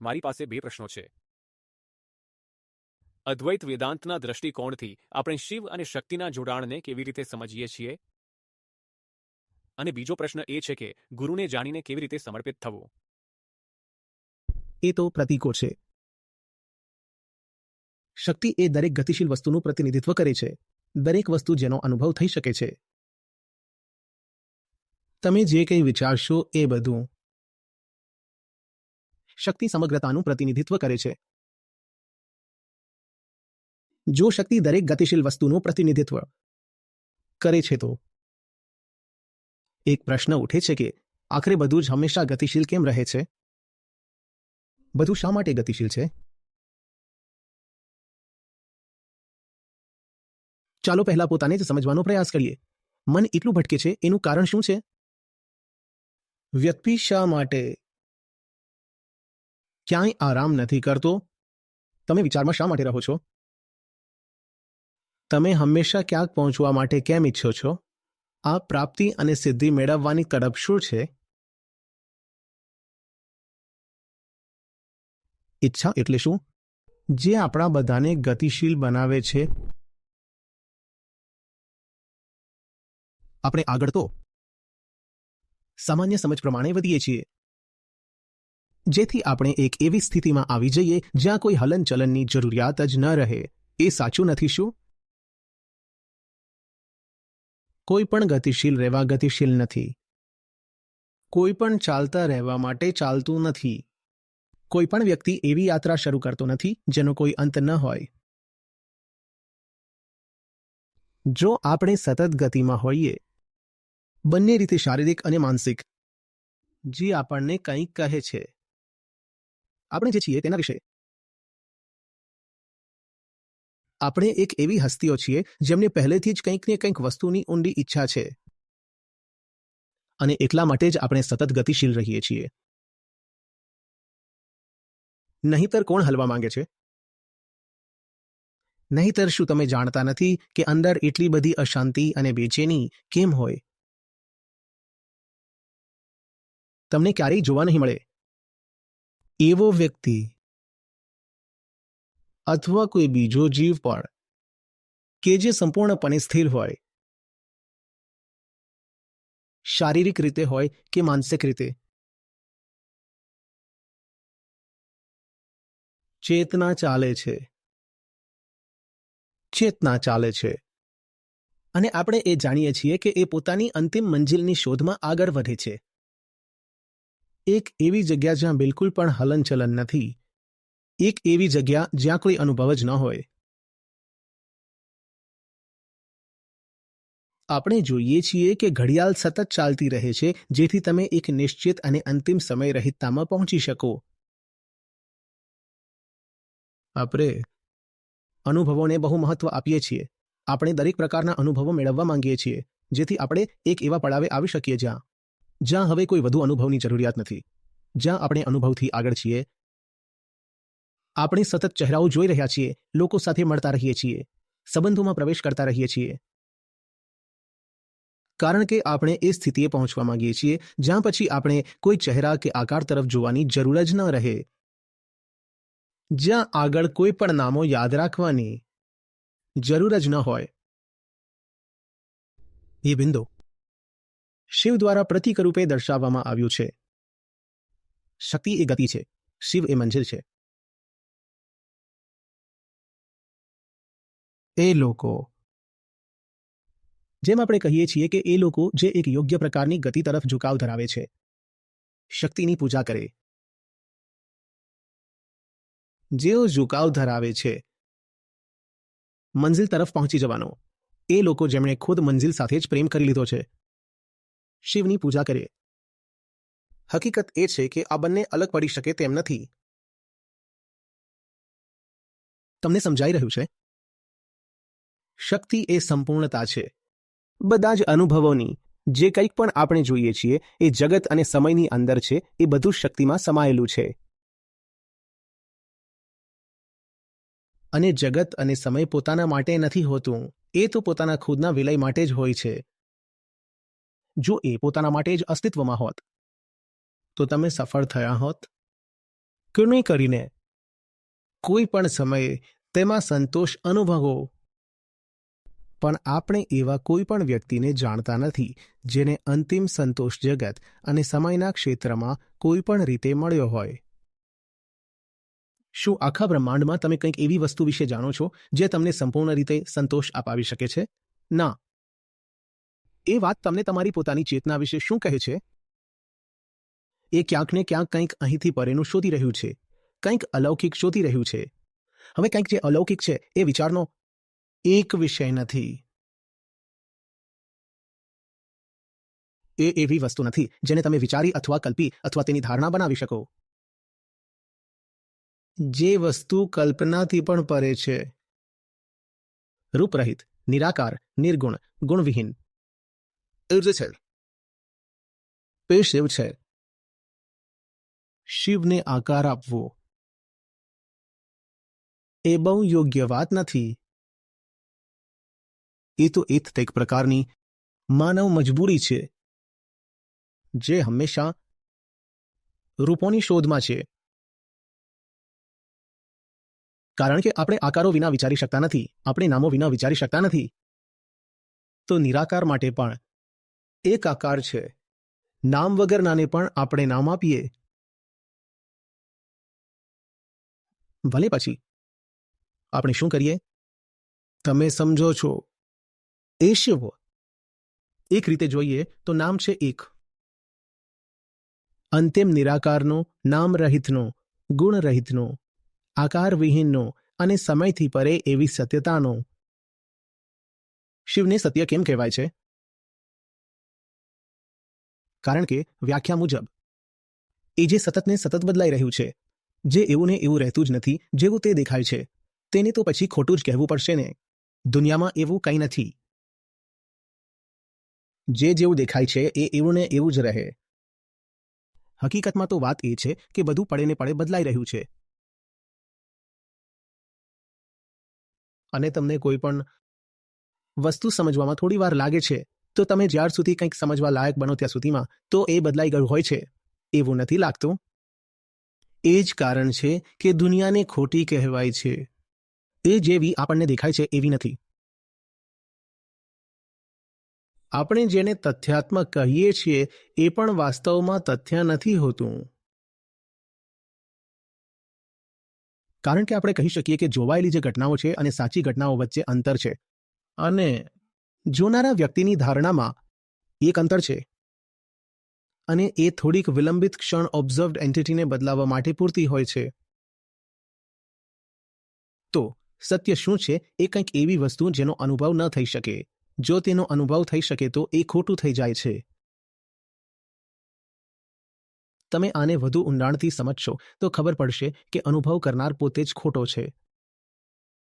મારી પાસે બે પ્રશ્નો છે. અદ્વૈત વેદાંતના દ્રષ્ટિકોણથી આપણે શિવ અને શક્તિના જોડાણને કેવી રીતે સમજીએ છીએ? અને બીજો પ્રશ્ન એ છે કે ગુરુને જાણીને કેવી રીતે સમર્પિત થવું? એ તો પ્રતીકો છે. શક્તિ એ દરેક ગતિશીલ વસ્તુનું પ્રતિનિધિત્વ કરે છે. દરેક વસ્તુ જેનો અનુભવ થઈ શકે છે. તમે જે કંઈ વિચારશો એ બધું શક્તિ સમગ્રતાનું પ્રતિનિધિત્વ કરે છે. જો શક્તિ દરેક ગતિશીલ વસ્તુનું પ્રતિનિધિત્વ કરે છે તો? એક પ્રશ્ન ઉઠે છે કે આખરે બધું જ હંમેશા ગતિશીલ કેમ રહે છે? બધું શા માટે ગતિશીલ છે? ચાલો પહેલા પોતાને જ સમજવાનો પ્રયાસ કરીએ. મન એટલું ભટકે છે, એનું કારણ શું છે? વ્યક્તિ શા માટે ક્યાંય આરામ નથી કરતો? તમે વિચારમાં શા માટે રહો છો? તમે હંમેશા ક્યાંક પહોંચવા માટે કેમ ઈચ્છો છો? આ પ્રાપ્તિ અને સિદ્ધિ મેળવવાની તડપ શું છે? ઈચ્છા એટલે શું? જે આપણા બધાને ગતિશીલ બનાવે છે. આપણે આગળ તો. સામાન્ય સમજ પ્રમાણે વધીએ છીએ. જેથી આપણે એક એવી સ્થિતિમાં આવી જઈએ જ્યાં કોઈ હલનચલનની જરૂરિયાત જ ન રહે. એ સાચું નથી શું? કોઈ પણ ગતિશીલ રહેવા ગતિશીલ નથી. કોઈ પણ ચાલતા રહેવા માટે ચાલતું નથી. કોઈ પણ વ્યક્તિ એવી યાત્રા શરૂ કરતો નથી જેનો કોઈ અંત ન હોય. જો આપણે સતત ગતિમાં હોઈએ, બંને રીતે શારીરિક અને માનસિક, જે આપણને કંઈક કહે છે. આપણે જે છીએ તેના વિશે. આપણે એક એવી હસ્તીઓ છીએ જેમને પહેલેથી જ કંઈક ને કંઈક વસ્તુની ઊંડી ઈચ્છા છે. અને એટલા માટે જ આપણે સતત ગતિશીલ રહીએ છીએ. નહીંતર કોણ હલવા માંગે છે? નહીંતર શું તમે જાણતા નથી કે અંદર એટલી બધી અશાંતિ અને બેચેની કેમ હોય? તમને ક્યારેય જોવા નહીં મળે. એવો વ્યક્તિ અથવા કોઈ બીજો જીવ પણ કે જે સંપૂર્ણપણે સ્થિર હોય, શારીરિક રીતે હોય કે માનસિક રીતે. ચેતના ચાલે છે. ચેતના ચાલે છે. અને આપણે એ જાણીએ છીએ કે એ પોતાની અંતિમ મંજિલની શોધમાં આગળ વધે છે. એક એવી જગ્યા જ્યાં બિલકુલ પણ હલનચલન નથી. એક એવી જગ્યા જ્યાં કોઈ અનુભવ જ ન હોય. આપણે જોઈએ છીએ કે ઘડિયાળ સતત ચાલતી રહે છે, જેથી તમે એક નિશ્ચિત અને અંતિમ સમય રહિતતામાં પહોંચી શકો. આપણે અનુભવોને બહુ મહત્વ આપીએ છીએ. આપણે દરેક પ્રકારના અનુભવો મેળવવા માંગીએ છીએ, જેથી આપણે એક એવા પડાવે આવી શકીએ જ્યાં જ્યાં હવે કોઈ વધુ અનુભવની જરૂરિયાત નથી. જ્યાં આપણે અનુભવથી આગળ છીએ. આપણે સતત ચહેરાઓ જોઈ રહ્યા છીએ, લોકો સાથે મળતા રહીએ છીએ, સંબંધોમાં પ્રવેશ કરતા રહીએ છીએ. કારણ કે આપણે એ સ્થિતિએ પહોંચવા માંગીએ છીએ, જ્યાં પછી આપણે કોઈ ચહેરા કે આકાર તરફ જોવાની જરૂર જ ન રહે. જ્યાં આગળ કોઈ પણ નામો યાદ રાખવાની જરૂર જ ન હોય. એ બિંદુ. શિવ દ્વારા પ્રતિક રૂપે દર્શાવવામાં આવ્યું છે. શક્તિ એ ગતિ છે. શિવ એ મંજિલ છે. એ લોકો. જેમ આપણે કહીએ છીએ કે એ લોકો જે એક યોગ્ય પ્રકારની ગતિ તરફ ઝુકાવ ધરાવે છે. શક્તિની પૂજા કરે. જેઓ ઝુકાવ ધરાવે છે. મંજિલ તરફ પહોંચી જવાનો. એ લોકો જેમણે ખુદ મંજિલ સાથે જ પ્રેમ કરી લીધો છે. શિવની પૂજા કરે હકીકત એ છે કે આ બંને અલગ પડી શકે તેમ નથી. તમને સમજાઈ રહ્યું છે? શક્તિ એ સંપૂર્ણતા છે. બધા જ અનુભવોની, જે કંઈક પણ આપણે જોઈએ છીએ, એ જગત અને સમયની અંદર છે, એ બધું શક્તિમાં સમાયેલું છે. અને જગત અને સમય પોતાના માટે નથી હોતું, એ તો પોતાના ખુદના વિલય માટે જ હોય છે. જો એ પોતાના માટે જ અસ્તિત્વમાં હોત, તો તમે સફળ થયા હોત કૃણી કરીને? કોઈ પણ સમયે તેમાં સંતોષ અનુભવો. પણ આપણે એવા કોઈ પણ વ્યક્તિને જાણતા નથી, જેને અંતિમ સંતોષ જગત અને સમયના ક્ષેત્રમાં કોઈ પણ રીતે મળ્યો હોય. શું આખા બ્રહ્માંડમાં તમે કંઈક એવી વસ્તુ વિશે જાણો છો, જે તમને સંપૂર્ણ રીતે સંતોષ અપાવી શકે છે? ના. એ વાત તમને તમારી પોતાની ચેતના વિશે શું કહે છે? એ ક્યાંક ને ક્યાંક કંઈક અહીંથી પરેનું શોધી રહ્યું છે, કંઈક અલૌકિક શોધી રહ્યું છે. હવે કંઈક જે અલૌકિક છે, એ વિચારનો એક વિષય નથી. એ એવી વસ્તુ નથી, જેને તમે વિચારી અથવા કલ્પી અથવા તેની ધારણા બનાવી શકો. જે વસ્તુ કલ્પનાથી પણ પરે છે. રૂપરહિત, નિરાકાર, નિર્ગુણ, ગુણવિહીન. છે તે શિવ છે શિવને આકાર આપવો. એ બહુ યોગ્ય વાત નથી. એ તો એ એક પ્રકારની માનવ મજબૂરી છે, જે હંમેશા રૂપોની શોધમાં છે. કારણ કે આપણે આકારો વિના વિચારી શકતા નથી, આપણે નામો વિના વિચારી શકતા નથી. તો નિરાકાર માટે પણ એક આકાર છે. નામ વગરનાને પણ આપણે નામ આપીએ. ભલે પછી. આપણે શું કરીએ? તમે સમજો છો. એ શિવ એક રીતે જોઈએ તો નામ છે એક. અંતિમ નિરાકારનો નામ રહિતનો ગુણ આકાર વિહીનનો અને સમયથી પરે એવી સત્યતાનો. શિવને સત્ય કેમ કહેવાય છે? કારણ કે વ્યાખ્યા મુજબ એ જે સતતને સતત બદલાઈ રહ્યું છે, જે એવું ને એવું રહેતું જ નથી, જેવું તે દેખાય છે, તેને તો પછી ખોટું જ કહેવું પડશે ને. દુનિયામાં એવું કંઈ નથી. જે જેવું દેખાય છે એ એવું ને એવું જ રહે. હકીકતમાં તો વાત એ છે કે બધું પડે ને પડે બદલાઈ રહ્યું છે. અને તમને કોઈ પણ વસ્તુ સમજવામાં થોડી વાર લાગે છે. તો તમે જ્યાર સુધી કંઈક સમજવા લાયક બનો ત્યાં સુધીમાં, તો એ બદલાઈ ગયું હોય છે. એવું નથી લાગતું. એ જ કારણ છે કે દુનિયાને ખોટી કહેવાય છે. એ જેવી આપણને દેખાય છે એવી નથી. આપણે જેને તથ્યાત્મક કહીએ છીએ, એ પણ વાસ્તવમાં તથ્ય નથી હોતું. કારણ કે આપણે કહી શકીએ કે જોવાયેલી જે ઘટનાઓ છે અને સાચી ઘટનાઓ વચ્ચે અંતર છે. અને જોનારા વ્યક્તિની ધારણામાં એક અંતર છે અને એ થોડીક વિલંબિત ક્ષણ ઓબ્ઝર્વડ એન્ટિટીને બદલાવવા માટે પૂરતી હોય છે. તો, સત્ય શું છે? એ કંઈક એવી વસ્તુ જેનો અનુભવ ન થઈ શકે. જો તેનો અનુભવ થઈ શકે તો એ ખોટું થઈ જાય છે. તમે આને વધુ ઊંડાણથી સમજશો તો ખબર પડશે કે અનુભવ કરનાર પોતે જ ખોટો છે.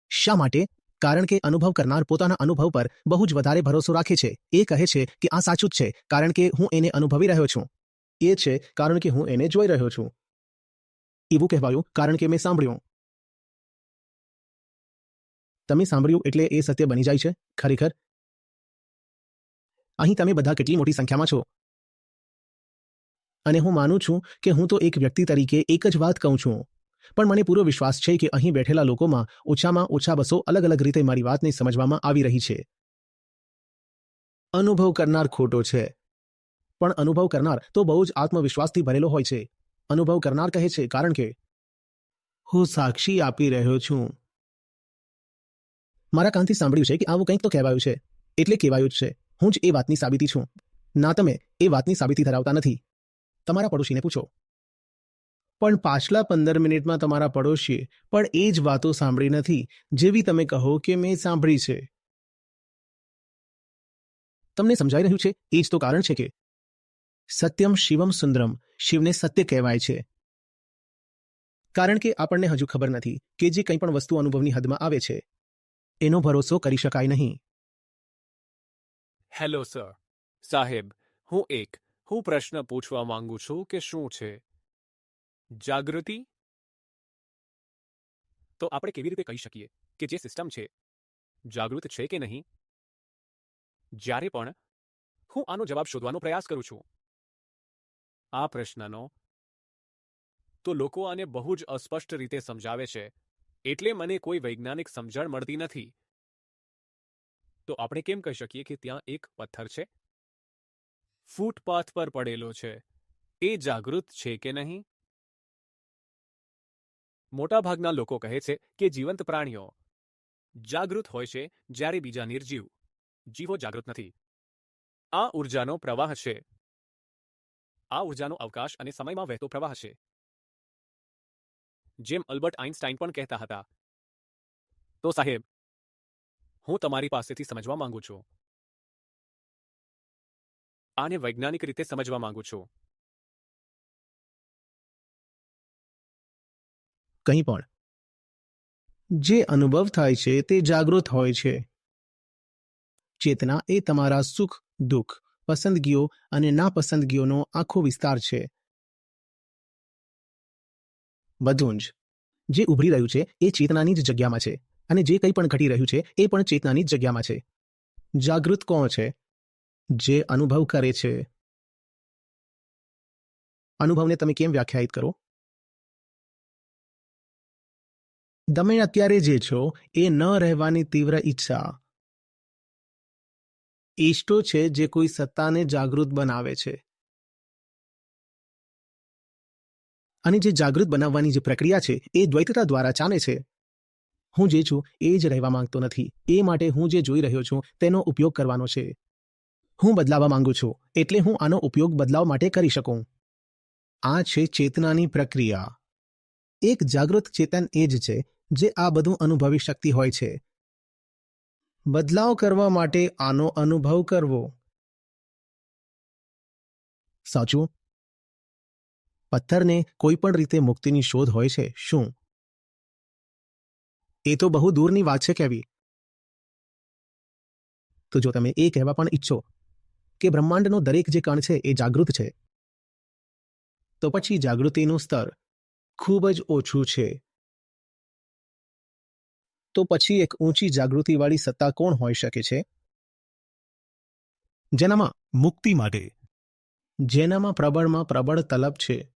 શા માટે? કારણ કે અનુભવ કરનાર પોતાના અનુભવ પર બહુ જ વધારે ભરોસો રાખે છે. એ કહે છે કે આ સાચું જ છે, કારણ કે હું એને અનુભવી રહ્યો છું. એ છે, કારણ કે હું એને જોઈ રહ્યો છું. એવું કહેવાયું, કારણ કે મેં સાંભળ્યું. તમે સાંભળ્યું એટલે એ સત્ય બની જાય છે? ખરેખર? અહીં તમે બધા કેટલી મોટી સંખ્યામાં છો? અને હું માનું છું કે હું તો એક વ્યક્તિ તરીકે એક જ વાત કહું છું. પણ મને પૂરો વિશ્વાસ છે કે અહીં બેઠેલા લોકોમાં ઓછામાં ઓછા બસો અલગ અલગ રીતે મારી વાતને સમજવામાં આવી રહી છે. અનુભવ કરનાર ખોટો છે. પણ અનુભવ કરનાર તો બહુ જ આત્મવિશ્વાસથી ભરેલો હોય છે. અનુભવ કરનાર કહે છે, કારણ કે હું સાક્ષી આપી રહ્યો છું. મારા કાનથી સાંભળ્યું છે કે આવું કંઈક તો કહેવાયું છે. એટલે કહેવાયું જ છે. હું જ એ વાતની સાબિતી છું. ના, તમે એ વાતની સાબિતી ધરાવતા નથી. તમારા પડોશીને પૂછો. પણ પાછલા પંદર મિનિટમાં તમારા પડોશીએ પણ એ જ વાતો સાંભળી નથી, જેવી તમે કહો કે મેં સાંભળી છે. તમને સમજાઈ રહ્યું છે? એ જ તો કારણ છે કે સત્યમ શિવમ સુંદરમ શિવને સત્ય કહેવાય છે. કારણ કે આપણને હજુ ખબર નથી કે જે કંઈ પણ વસ્તુ અનુભવની હદમાં આવે છે, એનો ભરોસો કરી શકાય નહીં. Hello sir. સાહેબ, હું એક, હું પ્રશ્ન પૂછવા માંગુ છું કે શું છે? જાગૃતિ તો આપણે કેવી રીતે કહી શકીએ કે જે સિસ્ટમ છે જાગૃત છે કે નહીં જ્યારે પણ હું આનો જવાબ શોધવાનો પ્રયાસ કરું છું આ પ્રશ્નનો તો લોકો આને બહુ જ અસ્પષ્ટ રીતે સમજાવે છે એટલે મને કોઈ વૈજ્ઞાનિક સમજણ મળતી નથી તો આપણે કેમ કહી શકીએ કે ત્યાં એક પથ્થર છે ફૂટપાથ પર પડેલો છે એ જાગૃત છે કે નહીં મોટાભાગના લોકો કહે છે કે જીવંત પ્રાણીઓ જાગૃત હોય છે જ્યારે બીજા નિર્જીવ. જીવો જાગૃત નથી. આ ઉર્જાનો પ્રવાહ છે. આ ઉર્જાનો અવકાશ અને સમયમાં વહેતો પ્રવાહ છે. જેમ અલ્બર્ટ આઇન્સ્ટાઇન પણ કહેતા હતા. તો સાહેબ, હું તમારી પાસેથી સમજવા માંગુ છું. આને વૈજ્ઞાનિક રીતે સમજવા માંગુ છું. કંઈ પણ જે અનુભવ થાય છે તે જાગૃત હોય છે. ચેતના એ તમારા સુખ, દુઃખ, પસંદગીઓ અને નાપસંદગીઓનો આખો વિસ્તાર છે. બધું જ જે ઉભરી રહ્યું છે એ ચેતનાની જ જગ્યામાં છે અને જે કંઈ પણ ઘટી રહ્યું છે એ પણ ચેતનાની જ જગ્યામાં છે. જાગૃત કોણ છે? જે અનુભવ કરે છે. અનુભવને તમે કેમ વ્યાખ્યાયિત કરો? તમે અત્યારે જે છો, એ ન રહેવાની તીવ્ર ઈચ્છા. ઈષ્ટો છે જે કોઈ સત્તાને જાગૃત બનાવે છે. અને જે જાગૃત બનાવવાની જે પ્રક્રિયા છે, એ દ્વૈતતા દ્વારા ચાલે છે. હું જે છું, એ જ રહેવા માંગતો નથી. એ માટે હું જે જોઈ રહ્યો છું, તેનો ઉપયોગ કરવાનો છે. હું બદલાવા માંગુ છું, એટલે હું આનો ઉપયોગ બદલાવ માટે કરી શકું. આ છે ચેતનાની પ્રક્રિયા. એક જાગૃત ચેતન એ જ છે જે આ બધું અનુભવી શકતી હોય છે. બદલાવ કરવા માટે આનો અનુભવ કરવો. સાચું? પથ્થરને કોઈ પણ રીતે મુક્તિની શોધ હોય છે, શું? એ તો બહુ દૂરની વાત છે કહેવી તો જો તમે એ કહેવા પણ ઈચ્છો કે બ્રહ્માંડનો દરેક જે કણ છે, એ જાગૃત છે, તો પછી જાગૃતિનું સ્તર ખૂબ જ ઓછું છે. તો પછી એક ઊંચી જાગૃતિવાળી સત્તા કોણ હોઈ શકે છે? જેનામાં મુક્તિ માટે, જેનામાં પ્રબળમાં પ્રબળ તલબ છે.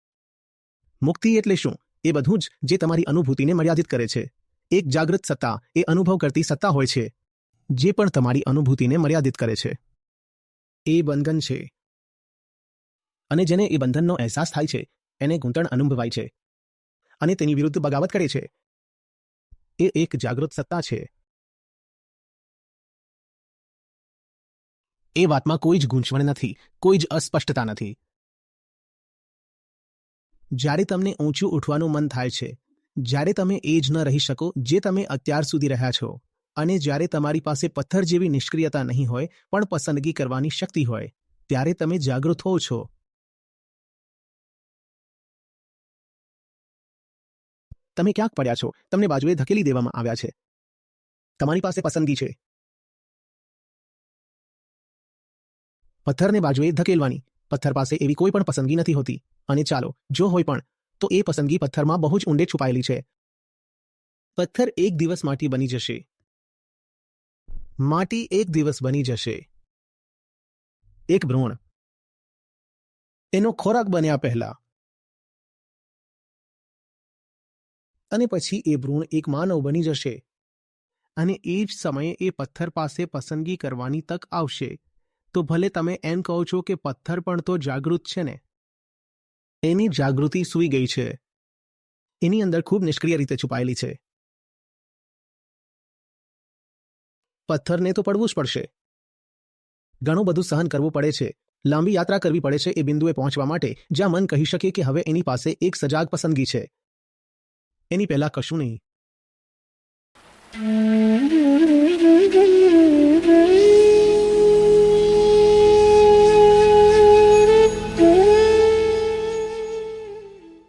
મુક્તિ એટલે શું? એ બધું જ જે તમારી અનુભૂતિને મર્યાદિત કરે છે. એક જાગૃત સત્તા એ અનુભવ કરતી સત્તા હોય છે, જે પણ તમારી અનુભૂતિને મર્યાદિત કરે છે. એ બંધન છે. અને જેને એ બંધનનો અહેસાસ થાય છે, એને ગૂંતણ અનુભવાય છે. અને તેની વિરુદ્ધ બગાવત કરે છે. એ એક જાગૃત સત્તા છે. એ વાતમાં કોઈ જ ગૂંચવણ નથી, કોઈ જ અસ્પષ્ટતા નથી. જ્યારે તમને ઊંચું ઉઠવાનું મન થાય છે, જ્યારે તમે એ જ ન રહી શકો જે તમે અત્યાર સુધી રહ્યા છો, અને જ્યારે તમારી પાસે પથ્થર જેવી નિષ્ક્રિયતા નહીં હોય, પણ પસંદગી કરવાની શક્તિ હોય, ત્યારે તમે જાગૃત હોવ છો. તમે ક્યાંક પડ્યા છો? તમને બાજુએ ધકેલી દેવામાં આવ્યા છે. તમારી પાસે પસંદગી છે. પથ્થરને બાજુએ ધકેલવાની. પથ્થર પાસે એવી કોઈ પણ પસંદગી નથી હોતી. અને ચાલો, જો હોય પણ, તો એ પસંદગી પથ્થરમાં બહુ જ ઊંડે છુપાયેલી છે. પથ્થર એક દિવસ માટી બની જશે. માટી એક દિવસ બની જશે. એક ભ્રૂણ. એનો ખોરાક બન્યા પહેલા. અને પછી એ ભ્રૂણ એક માનવ બની જશે અને એ જ સમયે એ પથ્થર પાસે પસંદગી કરવાની તક આવશે. તો ભલે તમે એમ કહો છો કે પથ્થર પણ તો જાગૃત છે ને? એની જાગૃતિ સૂઈ ગઈ છે. એની અંદર ખૂબ નિષ્ક્રિય રીતે છુપાયેલી છે. પથ્થરને તો પડવું જ પડશે. ઘણું બધું સહન કરવું પડે છે. લાંબી યાત્રા કરવી પડે છે એ બિંદુએ પહોંચવા માટે, જ્યાં મન કહી શકે કે હવે એની પાસે એક સજાગ પસંદગી છે. એની પહેલા કશું નહીં.